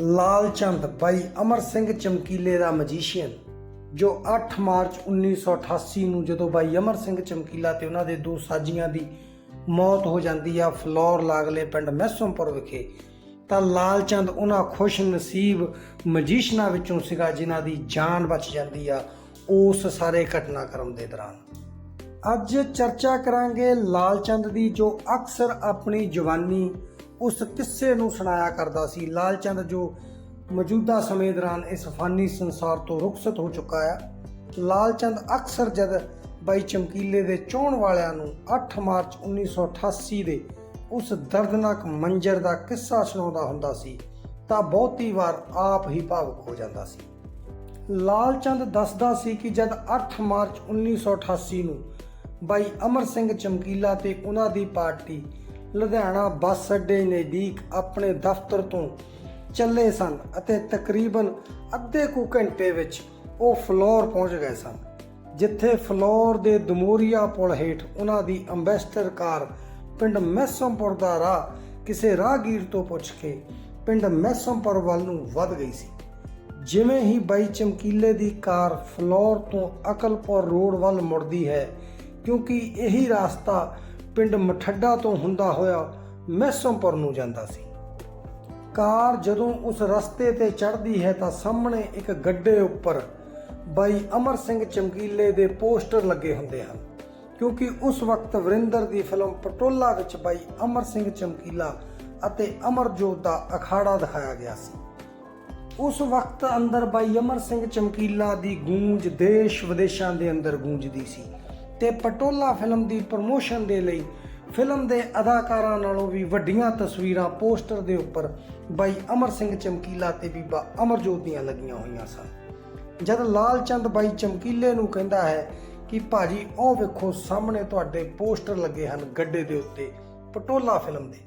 ਲਾਲ ਚੰਦ ਬਾਈ ਅਮਰ ਸਿੰਘ ਚਮਕੀਲੇ ਦਾ magician, ਜੋ 8 March 1988 ਨੂੰ ਜਦੋਂ ਬਾਈ ਅਮਰ ਸਿੰਘ ਚਮਕੀਲਾ ਤੇ ਉਹਨਾਂ ਦੇ ਦੋ ਸਾਜੀਆਂ ਦੀ ਮੌਤ ਹੋ ਜਾਂਦੀ ਆ ਫਲੋਰ ਲਾਗਲੇ ਪਿੰਡ ਮੈਸੋਂਪੁਰ ਵਿਖੇ, ਤਾਂ ਲਾਲ ਚੰਦ ਉਹਨਾਂ ਖੁਸ਼ ਨਸੀਬ ਮੈਜੀਸ਼ੀਅਨਾਂ ਵਿੱਚੋਂ ਸੀਗਾ ਜਿਨ੍ਹਾਂ ਦੀ ਜਾਨ ਬਚ ਜਾਂਦੀ ਆ ਉਸ ਸਾਰੇ ਘਟਨਾਕ੍ਰਮ ਦੇ ਦੌਰਾਨ। ਅੱਜ ਚਰਚਾ ਕਰਾਂਗੇ ਲਾਲ ਚੰਦ ਦੀ ਜੋ ਅਕਸਰ ਆਪਣੀ ਜਵਾਨੀ ਉਸ ਕਿੱਸੇ ਨੂੰ ਸੁਣਾਇਆ ਕਰਦਾ ਸੀ। ਲਾਲਚੰਦ ਜੋ ਮੌਜੂਦਾ ਸਮੇਂ ਦੌਰਾਨ ਇਸ ਫਾਨੀ ਸੰਸਾਰ ਤੋਂ ਰੁਖਸਤ ਹੋ ਚੁੱਕਾ ਹੈ, ਲਾਲਚੰਦ ਅਕਸਰ ਜਦ ਬਾਈ ਚਮਕੀਲੇ ਦੇ ਚੋਣ ਵਾਲਿਆਂ ਨੂੰ 8 ਮਾਰਚ 1988 ਦੇ ਉਸ ਦਰਦਨਾਕ ਮੰਜ਼ਰ ਦਾ ਕਿੱਸਾ ਸੁਣਾਉਂਦਾ ਹੁੰਦਾ ਸੀ, ਤਾਂ ਬਹੁਤੀ ਵਾਰ ਆਪ ਹੀ ਭਾਵੁਕ ਹੋ ਜਾਂਦਾ ਸੀ। ਲਾਲਚੰਦ ਦੱਸਦਾ ਸੀ ਕਿ ਜਦ 8 ਮਾਰਚ 1988 ਨੂੰ ਬਾਈ ਅਮਰ ਸਿੰਘ ਚਮਕੀਲਾ ਤੇ ਉਹਨਾਂ ਦੀ ਪਾਰਟੀ ਲੁਧਿਆਣਾ ਬੱਸ ਅੱਡੇ ਨਜ਼ਦੀਕ ਆਪਣੇ ਦਫ਼ਤਰ ਤੋਂ ਚੱਲੇ ਸਨ ਅਤੇ ਤਕਰੀਬਨ ਅੱਧੇ ਕੁ ਘੰਟੇ ਵਿੱਚ ਉਹ ਫਲੋਰ ਪਹੁੰਚ ਗਏ ਸਨ, ਜਿੱਥੇ ਫਲੋਰ ਦੇ ਦਮੋਰੀਆ ਪੁਲ ਹੇਠ ਉਹਨਾਂ ਦੀ ਅੰਬੈਸਟਰ ਕਾਰ ਪਿੰਡ ਮੈਸਮਪੁਰ ਦਾ ਰਾਹ ਕਿਸੇ ਰਾਹਗੀਰ ਤੋਂ ਪੁੱਛ ਕੇ ਪਿੰਡ ਮੈਸਮਪੁਰ ਵੱਲ ਨੂੰ ਵੱਧ ਗਈ ਸੀ। ਜਿਵੇਂ ਹੀ ਬਾਈ ਚਮਕੀਲੇ ਦੀ ਕਾਰ ਫਲੋਰ ਤੋਂ ਅਕਲਪੁਰ ਰੋਡ ਵੱਲ ਮੁੜਦੀ ਹੈ, ਕਿਉਂਕਿ ਇਹੀ ਰਸਤਾ ਪਿੰਡ ਮਠੱਡਾ ਤੋਂ ਹੁੰਦਾ ਹੋਇਆ ਮੈਸਮਪੁਰ ਨੂੰ ਜਾਂਦਾ ਸੀ। ਕਾਰ ਜਦੋਂ ਉਸ ਰਸਤੇ ਤੇ ਚੜ੍ਹਦੀ ਹੈ ਤਾਂ ਸਾਹਮਣੇ ਇੱਕ ਗੱਡੇ ਉੱਪਰ ਬਾਈ ਅਮਰ ਸਿੰਘ ਚਮਕੀਲੇ ਦੇ ਪੋਸਟਰ ਲੱਗੇ ਹੁੰਦੇ ਹਨ, ਕਿਉਂਕਿ ਉਸ ਵਕਤ ਵਰਿੰਦਰ ਦੀ ਫਿਲਮ ਪਟੋਲਾ ਵਿੱਚ ਬਾਈ ਅਮਰ ਸਿੰਘ ਚਮਕੀਲਾ ਅਤੇ ਅਮਰਜੋਤ ਦਾ ਅਖਾੜਾ ਦਿਖਾਇਆ ਗਿਆ ਸੀ। ਉਸ ਵਕਤ ਅੰਦਰ ਬਾਈ ਅਮਰ ਸਿੰਘ ਚਮਕੀਲਾ ਦੀ ਗੂੰਜ ਦੇਸ਼ ਵਿਦੇਸ਼ਾਂ ਦੇ ਅੰਦਰ ਗੂੰਜਦੀ ਸੀ। ਤੇ ਪਟੋਲਾ ਫਿਲਮ ਦੀ ਪ੍ਰਮੋਸ਼ਨ ਦੇ ਲਈ ਫਿਲਮ ਦੇ ਅਦਾਕਾਰਾਂ ਨਾਲੋਂ ਵੀ ਵੱਡੀਆਂ ਤਸਵੀਰਾਂ, ਪੋਸਟਰ ਦੇ ਉੱਪਰ ਬਾਈ ਅਮਰ ਸਿੰਘ ਚਮਕੀਲਾ ਤੇ ਬੀਬਾ ਅਮਰਜੋਤ ਦੀਆਂ ਲੱਗੀਆਂ ਹੋਈਆਂ ਸਨ। ਜਦ ਲਾਲ ਚੰਦ ਬਾਈ ਚਮਕੀਲੇ ਨੂੰ ਕਹਿੰਦਾ ਹੈ ਕਿ ਭਾਜੀ, ਉਹ ਵੇਖੋ ਸਾਹਮਣੇ ਤੁਹਾਡੇ ਪੋਸਟਰ ਲੱਗੇ ਹਨ ਗੱਡੇ ਦੇ ਉੱਤੇ ਪਟੋਲਾ ਫਿਲਮ ਦੇ।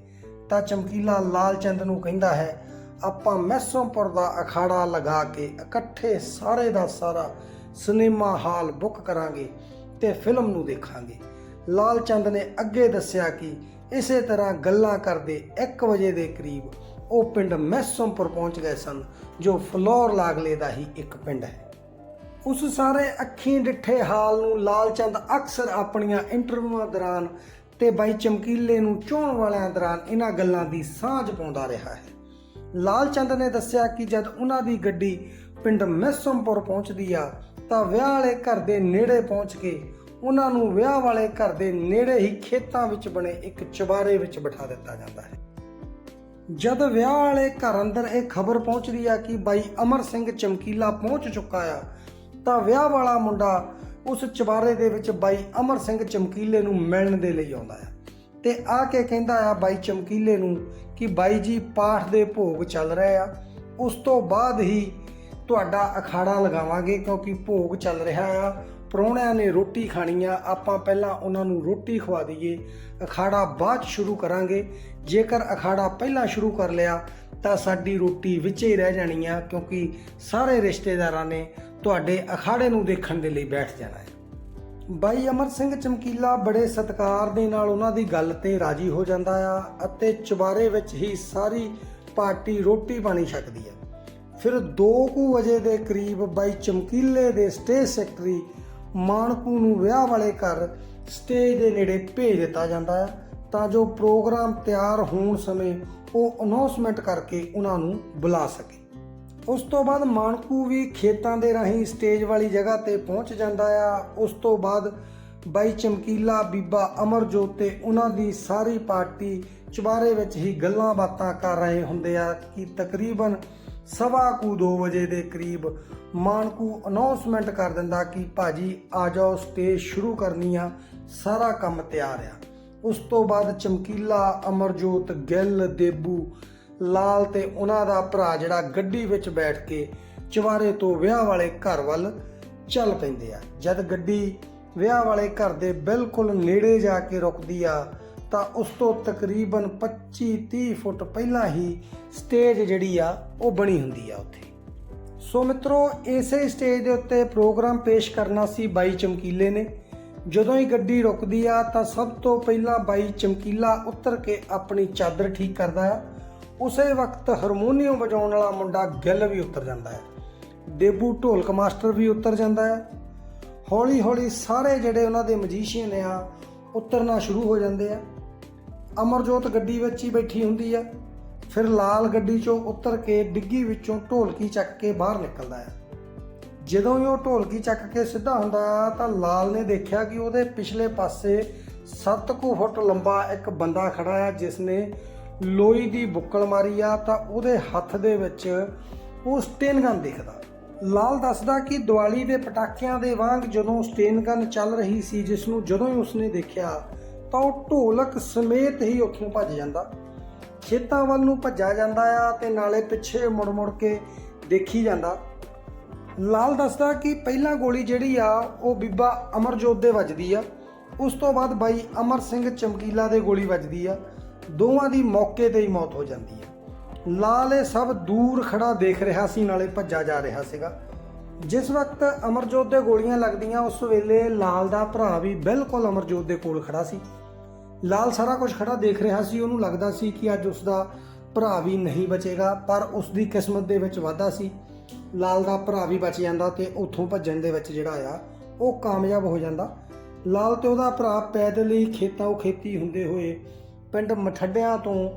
ਤਾਂ ਚਮਕੀਲਾ ਲਾਲ ਚੰਦ ਨੂੰ ਕਹਿੰਦਾ ਹੈ, ਆਪਾਂ ਮੈਸੋਂਪੁਰ ਦਾ ਅਖਾੜਾ ਲਗਾ ਕੇ ਇਕੱਠੇ ਸਾਰੇ ਦਾ ਸਾਰਾ ਸਿਨੇਮਾ ਹਾਲ ਬੁੱਕ ਕਰਾਂਗੇ। ਤੇ ਫਿਲਮ ਨੂੰ ਦੇਖਾਂਗੇ। ਲਾਲ ਚੰਦ ਨੇ ਅੱਗੇ ਦੱਸਿਆ ਕਿ ਇਸੇ ਤਰ੍ਹਾਂ ਗੱਲਾਂ ਕਰਦੇ 1 ਵਜੇ ਦੇ ਕਰੀਬ ਉਹ ਪਿੰਡ ਮੈਸੋਂਪੁਰ ਪਹੁੰਚ ਗਏ ਸਨ, ਜੋ ਫਲੋਰ ਲਾਗਲੇ ਦਾ ਹੀ ਇੱਕ ਪਿੰਡ ਹੈ। ਉਸ ਸਾਰੇ ਅੱਖੀਂ ਡਿੱਠੇ ਹਾਲ ਨੂੰ ਲਾਲ ਚੰਦ ਅਕਸਰ ਆਪਣੀਆਂ ਇੰਟਰਵਿਊਆਂ ਦੌਰਾਨ ਤੇ ਬਾਈ ਚਮਕੀਲੇ ਨੂੰ ਚੋਣ ਵਾਲਿਆਂ ਦੌਰਾਨ ਇਹਨਾਂ ਗੱਲਾਂ ਦੀ ਸਾਂਝ ਪਾਉਂਦਾ ਰਿਹਾ ਹੈ। ਲਾਲ ਚੰਦ ਨੇ ਦੱਸਿਆ ਕਿ ਜਦ ਉਹਨਾਂ ਦੀ ਗੱਡੀ ਪਿੰਡ ਮੈਸਮਪੁਰ ਪਹੁੰਚਦੀ ਆ ਤਾਂ ਵਿਆਹ ਵਾਲੇ ਘਰ ਦੇ ਨੇੜੇ ਪਹੁੰਚ ਕੇ ਉਹਨਾਂ ਨੂੰ ਵਿਆਹ ਵਾਲੇ ਘਰ ਦੇ ਨੇੜੇ ਹੀ ਖੇਤਾਂ ਵਿੱਚ ਬਣੇ ਇੱਕ ਚੁਬਾਰੇ ਵਿੱਚ ਬਿਠਾ ਦਿੱਤਾ ਜਾਂਦਾ ਹੈ। ਜਦ ਵਿਆਹ ਵਾਲੇ ਘਰ ਅੰਦਰ ਇਹ ਖਬਰ ਪਹੁੰਚਦੀ ਆ ਕਿ ਬਾਈ ਅਮਰ ਸਿੰਘ ਚਮਕੀਲਾ ਪਹੁੰਚ ਚੁੱਕਾ ਆ, ਤਾਂ ਵਿਆਹ ਵਾਲਾ ਮੁੰਡਾ ਉਸ ਚੁਬਾਰੇ ਦੇ ਵਿੱਚ ਬਾਈ ਅਮਰ ਸਿੰਘ ਚਮਕੀਲੇ ਨੂੰ ਮਿਲਣ ਦੇ ਲਈ ਆਉਂਦਾ ਆ। ਤੇ ਆ ਕੇ ਕਹਿੰਦਾ ਆ ਬਾਈ ਚਮਕੀਲੇ ਨੂੰ ਕਿ ਬਾਈ ਜੀ ਪਾਠ ਦੇ ਭੋਗ ਚੱਲ ਰਹੇ ਆ। ਉਸ ਤੋਂ ਬਾਅਦ ਹੀ ਤੁਹਾਡਾ ਅਖਾੜਾ ਲਗਾਵਾਂਗੇ ਕਿਉਂਕਿ ਭੋਗ ਚੱਲ ਰਿਹਾ ਆ। ਪ੍ਰਾਹੁਣਿਆਂ ਨੇ ਰੋਟੀ ਖਾਣੀ ਆ ਆਪਾਂ ਪਹਿਲਾਂ ਉਹਨਾਂ ਨੂੰ ਰੋਟੀ ਖਵਾ ਦਈਏ। ਅਖਾੜਾ ਬਾਅਦ 'ਚ ਸ਼ੁਰੂ ਕਰਾਂਗੇ। ਜੇਕਰ ਅਖਾੜਾ ਪਹਿਲਾਂ ਸ਼ੁਰੂ ਕਰ ਲਿਆ, ਤਾਂ ਸਾਡੀ ਰੋਟੀ ਵਿੱਚ ਹੀ ਰਹਿ ਜਾਣੀ ਆ, ਕਿਉਂਕਿ ਸਾਰੇ ਰਿਸ਼ਤੇਦਾਰਾਂ ਨੇ ਤੁਹਾਡੇ ਅਖਾੜੇ ਨੂੰ ਦੇਖਣ ਦੇ ਲਈ ਬੈਠ ਜਾਣਾ ਹੈ। ਬਾਈ ਅਮਰ ਸਿੰਘ ਚਮਕੀਲਾ ਬੜੇ ਸਤਿਕਾਰ ਦੇ ਨਾਲ ਉਹਨਾਂ ਦੀ ਗੱਲ ਤੇ ਰਾਜੀ ਹੋ ਜਾਂਦਾ ਆ ਅਤੇ ਚੁਬਾਰੇ ਵਿੱਚ ਹੀ ਸਾਰੀ ਪਾਰਟੀ ਰੋਟੀ ਪਾਣੀ ਛਕਦੀ ਆ। ਫਿਰ 2 ਕੁ ਵਜੇ ਦੇ ਕਰੀਬ ਬਾਈ ਚਮਕੀਲੇ ਦੇ ਸਟੇਜ ਸੈਕਟਰੀ ਮਾਨਕੂ ਨੂੰ ਵਿਆਹ ਵਾਲੇ ਘਰ ਸਟੇਜ ਦੇ ਨੇੜੇ ਭੇਜ ਦਿੱਤਾ ਜਾਂਦਾ ਆ ਤਾਂ ਜੋ ਪ੍ਰੋਗਰਾਮ ਤਿਆਰ ਹੋਣ ਸਮੇਂ ਉਹ ਅਨਾਉਂਸਮੈਂਟ ਕਰਕੇ ਉਹਨਾਂ ਨੂੰ ਬੁਲਾ ਸਕੇ। ਉਸ ਤੋਂ ਬਾਅਦ ਮਾਨਕੂ ਵੀ ਖੇਤਾਂ ਦੇ ਰਾਹੀਂ ਸਟੇਜ ਵਾਲੀ ਜਗ੍ਹਾ ਤੇ ਪਹੁੰਚ ਜਾਂਦਾ ਆ। ਉਸ ਤੋਂ ਬਾਅਦ ਬਾਈ ਚਮਕੀਲਾ, ਬੀਬਾ ਅਮਰਜੋਤ ਤੇ ਉਹਨਾਂ ਦੀ ਸਾਰੀ ਪਾਰਟੀ ਚੁਬਾਰੇ ਵਿੱਚ ਹੀ ਗੱਲਾਂ ਬਾਤਾਂ ਕਰ ਰਹੇ ਹੁੰਦੇ ਆ ਕਿ ਤਕਰੀਬਨ ਸਵਾ ਕੁ 2 ਵਜੇ ਦੇ ਕਰੀਬ ਮਾਨਕੂ ਅਨਾਉਂਸਮੈਂਟ ਕਰ ਦਿੰਦਾ ਕਿ ਭਾਜੀ ਆ ਜਾਓ ਸਟੇਜ ਸ਼ੁਰੂ ਕਰਨੀ ਆ, ਸਾਰਾ ਕੰਮ ਤਿਆਰ ਆ। ਉਸ ਤੋਂ ਬਾਅਦ ਚਮਕੀਲਾ, ਅਮਰਜੋਤ, ਗਿੱਲ, ਦੇਬੂ, ਲਾਲ ਤੇ ਉਹਨਾਂ ਦਾ ਭਰਾ ਜਿਹੜਾ ਗੱਡੀ ਵਿੱਚ ਬੈਠ ਕੇ ਚਵਾਰੇ ਤੋਂ ਵਿਆਹ ਵਾਲੇ ਘਰ ਵੱਲ ਚੱਲ ਪੈਂਦੇ ਆ। ਜਦ ਗੱਡੀ ਵਿਆਹ ਵਾਲੇ ਘਰ ਦੇ ਬਿਲਕੁਲ ਨੇੜੇ ਜਾ ਕੇ ਰੁਕਦੀ ਆ ਤਾਂ ਉਸ ਤੋਂ ਤਕਰੀਬਨ 25-30 ਫੁੱਟ ਪਹਿਲਾਂ ਹੀ ਸਟੇਜ ਜਿਹੜੀ ਆ, ਉਹ ਬਣੀ ਹੁੰਦੀ ਆ ਉੱਥੇ। ਸੋ ਮਿੱਤਰੋ, ਇਸੇ ਸਟੇਜ ਦੇ ਉੱਤੇ ਪ੍ਰੋਗਰਾਮ ਪੇਸ਼ ਕਰਨਾ ਸੀ ਬਾਈ ਚਮਕੀਲੇ ਨੇ। ਜਦੋਂ ਹੀ ਗੱਡੀ ਰੁਕਦੀ ਆ, ਤਾਂ ਸਭ ਤੋਂ ਪਹਿਲਾਂ ਬਾਈ ਚਮਕੀਲਾ ਉਤਰ ਕੇ ਆਪਣੀ ਚਾਦਰ ਠੀਕ ਕਰਦਾ ਆ। ਉਸੇ ਵਕਤ ਹਾਰਮੋਨੀਅਮ ਵਜਾਉਣ ਵਾਲਾ ਮੁੰਡਾ ਗਿੱਲ ਵੀ ਉਤਰ ਜਾਂਦਾ ਹੈ ਡੇਬੂ ਢੋਲਕ ਮਾਸਟਰ ਵੀ ਉਤਰ ਜਾਂਦਾ ਹੈ ਹੌਲੀ ਹੌਲੀ ਸਾਰੇ ਜਿਹੜੇ ਉਹਨਾਂ ਦੇ ਮਜੀਸ਼ੀਅਨ ਆ, ਉਤਰਨਾ ਸ਼ੁਰੂ ਹੋ ਜਾਂਦੇ ਆ। ਅਮਰਜੋਤ ਗੱਡੀ ਵਿੱਚ ਹੀ ਬੈਠੀ ਹੁੰਦੀ ਆ। ਫਿਰ ਲਾਲ ਗੱਡੀ ਚੋਂ ਉਤਰ ਕੇ ਡਿੱਗੀ ਵਿੱਚੋਂ ਢੋਲਕੀ ਚੱਕ ਕੇ ਬਾਹਰ ਨਿਕਲਦਾ ਹੈ ਜਦੋਂ ਹੀ ਉਹ ਢੋਲਕੀ ਚੱਕ ਕੇ ਸਿੱਧਾ ਹੁੰਦਾ ਤਾਂ ਲਾਲ ਨੇ ਦੇਖਿਆ ਕਿ ਉਹਦੇ ਪਿਛਲੇ ਪਾਸੇ 7 ਕੁ ਫੁੱਟ ਲੰਬਾ ਇੱਕ ਬੰਦਾ ਖੜਾ ਆ, ਜਿਸ ਨੇ ਲੋਈ ਦੀ ਬੁੱਕਲ ਮਾਰੀ ਆ ਤਾਂ ਉਹਦੇ ਹੱਥ ਦੇ ਵਿੱਚ ਉਹ ਸਟੇਨ ਗਨ ਦਿਖਦਾ। ਲਾਲ ਦੱਸਦਾ ਕਿ ਦੀਵਾਲੀ ਦੇ ਪਟਾਕਿਆਂ ਦੇ ਵਾਂਗ ਜਦੋਂ ਸਟੇਨ ਗਨ ਚੱਲ ਰਹੀ ਸੀ, ਜਿਸ ਨੂੰ ਜਦੋਂ ਹੀ ਉਸਨੇ ਦੇਖਿਆ ਤਾਂ ਉਹ ਢੋਲਕ ਸਮੇਤ ਹੀ ਉੱਥੋਂ ਭੱਜ ਜਾਂਦਾ। ਖੇਤਾਂ ਵੱਲ ਨੂੰ ਭੱਜਿਆ ਜਾਂਦਾ ਆ ਤੇ ਨਾਲੇ ਪਿੱਛੇ ਮੁੜ ਮੁੜ ਕੇ ਦੇਖੀ ਜਾਂਦਾ। ਲਾਲ ਦੱਸਦਾ ਕਿ ਪਹਿਲਾਂ ਗੋਲੀ ਜਿਹੜੀ ਆ, ਉਹ ਬੀਬਾ ਅਮਰਜੋਤ ਦੇ ਵੱਜਦੀ ਆ। ਉਸ ਤੋਂ ਬਾਅਦ ਬਾਈ ਅਮਰ ਸਿੰਘ ਚਮਕੀਲਾ ਦੇ ਗੋਲੀ ਵੱਜਦੀ ਆ। ਦੋਵਾਂ ਦੀ ਮੌਕੇ ਤੇ ਹੀ ਮੌਤ ਹੋ ਜਾਂਦੀ ਆ। ਲਾਲ ਇਹ ਸਭ ਦੂਰ ਖੜਾ ਦੇਖ ਰਿਹਾ ਸੀ, ਨਾਲੇ ਭੱਜਾ ਜਾ ਰਿਹਾ ਸੀਗਾ। ਜਿਸ ਵਕਤ ਅਮਰਜੋਤ ਦੇ ਗੋਲੀਆਂ ਲੱਗਦੀਆਂ, ਉਸ ਵੇਲੇ ਲਾਲ ਦਾ ਭਰਾ ਵੀ ਬਿਲਕੁਲ ਅਮਰਜੋਤ ਦੇ ਕੋਲ ਖੜਾ ਸੀ। ਲਾਲ ਸਾਰਾ ਕੁਝ ਖੜਾ ਦੇਖ ਰਿਹਾ ਸੀ, ਉਹਨੂੰ ਲੱਗਦਾ ਸੀ ਕਿ ਅੱਜ ਉਸ ਦਾ ਭਰਾ ਵੀ ਨਹੀਂ ਬਚੇਗਾ, ਪਰ ਉਸ ਦੀ ਕਿਸਮਤ ਦੇ ਵਿੱਚ ਵਾਧਾ ਸੀ। ਲਾਲ ਦਾ ਭਰਾ ਵੀ ਬਚ ਜਾਂਦਾ ਤੇ ਉੱਥੋਂ ਭੱਜਣ ਦੇ ਵਿੱਚ ਜਿਹੜਾ ਆ, ਉਹ ਕਾਮਯਾਬ ਹੋ ਜਾਂਦਾ। ਲਾਲ ਤੇ ਉਹਦਾ ਭਰਾ ਪੈਦਲ ਹੀ ਖੇਤਾਂ ਉਹ ਖੇਤੀ ਹੁੰਦੇ ਹੋਏ ਪਿੰਡ ਮਠੱਡਿਆਂ ਤੋਂ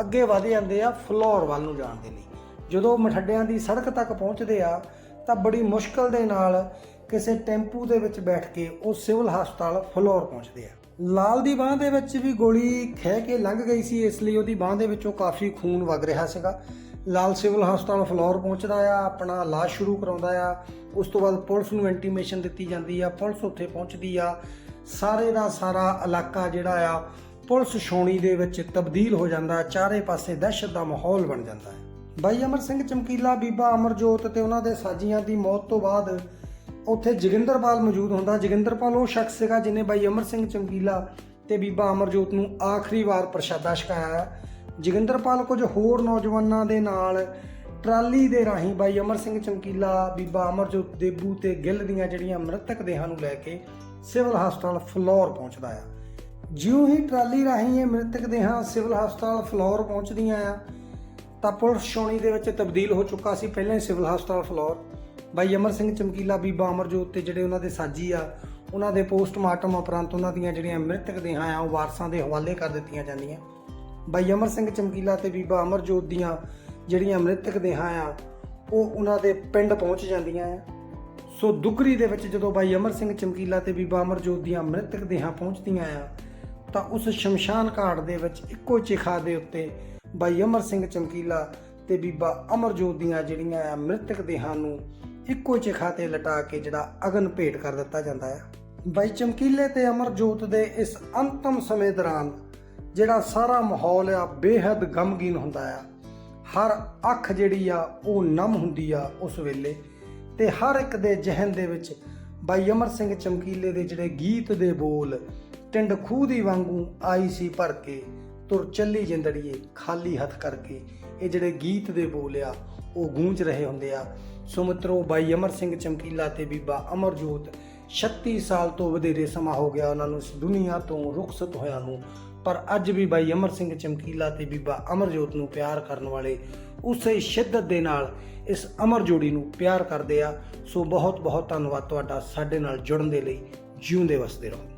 ਅੱਗੇ ਵਧ ਜਾਂਦੇ ਆ, ਫਲੋਰ ਵੱਲ ਨੂੰ ਜਾਣ ਦੇ ਲਈ। ਜਦੋਂ ਮਠੱਡਿਆਂ ਦੀ ਸੜਕ ਤੱਕ ਪਹੁੰਚਦੇ ਆ ਤਾਂ ਬੜੀ ਮੁਸ਼ਕਲ ਦੇ ਨਾਲ ਕਿਸੇ ਟੈਂਪੂ ਦੇ ਵਿੱਚ ਬੈਠ ਕੇ ਉਹ ਸਿਵਲ ਹਸਪਤਾਲ ਫਲੋਰ ਪਹੁੰਚਦੇ ਆ। ਲਾਲ ਦੀ ਬਾਹ ਦੇ ਵਿੱਚ ਵੀ ਗੋਲੀ ਖਹਿ ਕੇ ਲੰਘ ਗਈ ਸੀ, ਇਸ ਲਈ ਉਹਦੀ ਬਾਹ ਦੇ ਵਿੱਚੋਂ ਕਾਫੀ ਖੂਨ ਵਗ ਰਿਹਾ ਸੀਗਾ। ਲਾਲ ਸਿਵਲ ਹਸਪਤਾਲ ਫਲੋਰ ਪਹੁੰਚਦਾ ਆ, ਆਪਣਾ ਇਲਾਜ ਸ਼ੁਰੂ ਕਰਾਉਂਦਾ ਆ। ਉਸ ਤੋਂ ਬਾਅਦ ਪੁਲਿਸ ਨੂੰ ਇੰਟੀਮੇਸ਼ਨ ਦਿੱਤੀ ਜਾਂਦੀ ਆ, ਪੁਲਿਸ ਉੱਥੇ ਪਹੁੰਚਦੀ ਆ। ਸਾਰੇ ਦਾ ਸਾਰਾ ਇਲਾਕਾ ਜਿਹੜਾ ਆ, ਪੁਲਿਸ ਛਾਉਣੀ ਦੇ ਵਿੱਚ ਤਬਦੀਲ ਹੋ ਜਾਂਦਾ, ਚਾਰੇ ਪਾਸੇ ਦਹਿਸ਼ਤ ਦਾ ਮਾਹੌਲ ਬਣ ਜਾਂਦਾ ਹੈ ਬਾਈ ਅਮਰ ਸਿੰਘ ਚਮਕੀਲਾ, ਬੀਬਾ ਅਮਰਜੋਤ ਤੇ ਉਹਨਾਂ ਦੇ ਸਾਜੀਆਂ ਦੀ ਮੌਤ ਤੋਂ ਬਾਅਦ ਉੱਥੇ ਜੋਗਿੰਦਰਪਾਲ ਮੌਜੂਦ ਹੁੰਦਾ। ਜੋਗਿੰਦਰਪਾਲ ਉਹ ਸ਼ਖਸ ਸੀਗਾ ਜਿਹਨੇ ਬਾਈ ਅਮਰ ਸਿੰਘ ਚਮਕੀਲਾ ਤੇ ਬੀਬਾ ਅਮਰਜੋਤ ਨੂੰ ਆਖਰੀ ਵਾਰ ਪ੍ਰਸ਼ਾਦਾ ਛਕਾਇਆ। ਜੋਗਿੰਦਰਪਾਲ ਕੁਝ ਹੋਰ ਨੌਜਵਾਨਾਂ ਦੇ ਨਾਲ ਟਰਾਲੀ ਦੇ ਰਾਹੀਂ ਬਾਈ ਅਮਰ ਸਿੰਘ ਚਮਕੀਲਾ, ਬੀਬਾ ਅਮਰਜੋਤ ਦੇਬੂ ਤੇ ਗਿੱਲ ਦੀਆਂ ਜਿਹੜੀਆਂ ਮ੍ਰਿਤਕ ਦੇਹਾਂ ਨੂੰ ਲੈ ਕੇ ਸਿਵਲ ਹਸਪਤਾਲ ਫਲੋਰ ਪਹੁੰਚਦਾ ਆ। ਜਿਉਂ ਹੀ ਟਰਾਲੀ ਰਾਹੀਂ ਇਹ ਮ੍ਰਿਤਕ ਦੇਹਾਂ ਸਿਵਲ ਹਸਪਤਾਲ ਫਲੋਰ ਪਹੁੰਚਦੀਆਂ ਆ ਤਾਂ ਪੁਲਿਸ ਛਾਉਣੀ ਦੇ ਵਿੱਚ ਤਬਦੀਲ ਹੋ ਚੁੱਕਾ ਸੀ। ਪਹਿਲਾਂ ਹੀ ਸਿਵਲ ਹਸਪਤਾਲ ਫਲੋਰ। ਬਾਈ ਅਮਰ ਸਿੰਘ ਚਮਕੀਲਾ, ਬੀਬਾ ਅਮਰਜੋਤ ਤੇ ਜਿਹੜੇ ਉਹਨਾਂ ਦੇ ਸਾਜੀ ਆ, ਉਹਨਾਂ ਦੇ ਪੋਸਟਮਾਰਟਮ ਉਪਰੰਤ ਉਹਨਾਂ ਦੀਆਂ ਜਿਹੜੀਆਂ ਮ੍ਰਿਤਕ ਦੇਹਾਂ ਆ, ਉਹ ਵਾਰਸਾਂ ਦੇ ਹਵਾਲੇ ਕਰ ਦਿੱਤੀਆਂ ਜਾਂਦੀਆਂ। ਬਾਈ ਅਮਰ ਸਿੰਘ ਚਮਕੀਲਾ ਤੇ ਬੀਬਾ ਅਮਰਜੋਤ ਦੀਆਂ ਜਿਹੜੀਆਂ ਮ੍ਰਿਤਕ ਦੇਹਾਂ ਆ, ਉਹ ਉਹਨਾਂ ਦੇ ਪਿੰਡ ਪਹੁੰਚ ਜਾਂਦੀਆਂ ਆ। ਸੋ ਦੁਗਰੀ ਦੇ ਵਿੱਚ ਜਦੋਂ ਬਾਈ ਅਮਰ ਸਿੰਘ ਚਮਕੀਲਾ ਤੇ ਬੀਬਾ ਅਮਰਜੋਤ ਦੀਆਂ ਮ੍ਰਿਤਕ ਦੇਹਾਂ ਪਹੁੰਚਦੀਆਂ ਆ, ਤਾਂ ਉਸ ਸ਼ਮਸ਼ਾਨ ਘਾਟ ਦੇ ਵਿੱਚ ਇੱਕੋ ਚਿਖਾ ਦੇ ਉੱਤੇ ਬਾਈ ਅਮਰ ਸਿੰਘ ਚਮਕੀਲਾ ਤੇ ਬੀਬਾ ਅਮਰਜੋਤ ਦੀਆਂ ਜਿਹੜੀਆਂ ਆ ਮ੍ਰਿਤਕ ਦੇਹਾਂ ਨੂੰ ਇੱਕੋ ਚਿਖਾ ਤੇ ਲਟਾ ਕੇ ਜਿਹੜਾ ਅਗਨ ਭੇਟ ਕਰ ਦਿੱਤਾ ਜਾਂਦਾ ਹੈ ਬਾਈ ਚਮਕੀਲੇ ਤੇ ਅਮਰਜੋਤ ਦੇ ਇਸ ਅੰਤਮ ਸਮੇਂ ਦੌਰਾਨ ਜਿਹੜਾ ਸਾਰਾ ਮਾਹੌਲ ਆ ਬੇਹੱਦ ਗਮਗੀਨ ਹੁੰਦਾ ਆ। ਹਰ ਅੱਖ ਜਿਹੜੀ ਆ ਉਹ ਨਮ ਹੁੰਦੀ ਆ ਉਸ ਵੇਲੇ ਤੇ ਹਰ ਇੱਕ ਦੇ ਜ਼ਿਹਨ ਦੇ ਵਿੱਚ ਬਾਈ ਅਮਰ ਸਿੰਘ ਚਮਕੀਲੇ ਦੇ ਜਿਹੜੇ ਗੀਤ ਦੇ ਬੋਲ ਟਿੰਡ ਖੂਹ ਦੀ ਵਾਂਗੂ ਆਈ ਸੀ ਭਰ ਕੇ ਤੁਰ ਚੱਲੀ ਜਿੰਦੜੀਏ, ਖਾਲੀ ਹੱਥ ਕਰਕੇ। ਇਹ ਜਿਹੜੇ ਗੀਤ ਦੇ ਬੋਲ ਆ, ਉਹ ਗੂੰਜ ਰਹੇ ਹੁੰਦੇ ਆ। ਸੋ ਮਿੱਤਰੋ, ਬਾਈ ਅਮਰ ਸਿੰਘ ਚਮਕੀਲਾ ਤੇ ਬੀਬਾ ਅਮਰਜੋਤ 36 ਸਾਲ ਤੋਂ ਵਧੇਰੇ ਸਮਾਂ ਹੋ ਗਿਆ ਉਹਨਾਂ ਨੂੰ ਇਸ ਦੁਨੀਆ ਤੋਂ ਰੁਖਸਤ ਹੋਇਆ ਨੂੰ। ਪਰ ਅੱਜ ਵੀ ਬਾਈ ਅਮਰ ਸਿੰਘ ਚਮਕੀਲਾ ਤੇ ਬੀਬਾ ਅਮਰਜੋਤ ਨੂੰ ਪਿਆਰ ਕਰਨ ਵਾਲੇ ਉਸੇ ਸ਼ਿੱਦਤ ਦੇ ਨਾਲ ਇਸ ਅਮਰ ਜੋੜੀ ਨੂੰ ਪਿਆਰ ਕਰਦੇ ਆ। ਸੋ ਬਹੁਤ ਬਹੁਤ ਧੰਨਵਾਦ ਤੁਹਾਡਾ ਸਾਡੇ ਨਾਲ ਜੁੜਨ ਦੇ ਲਈ। ਜਿਉਂਦੇ ਵਸਦੇ ਰਹੋ।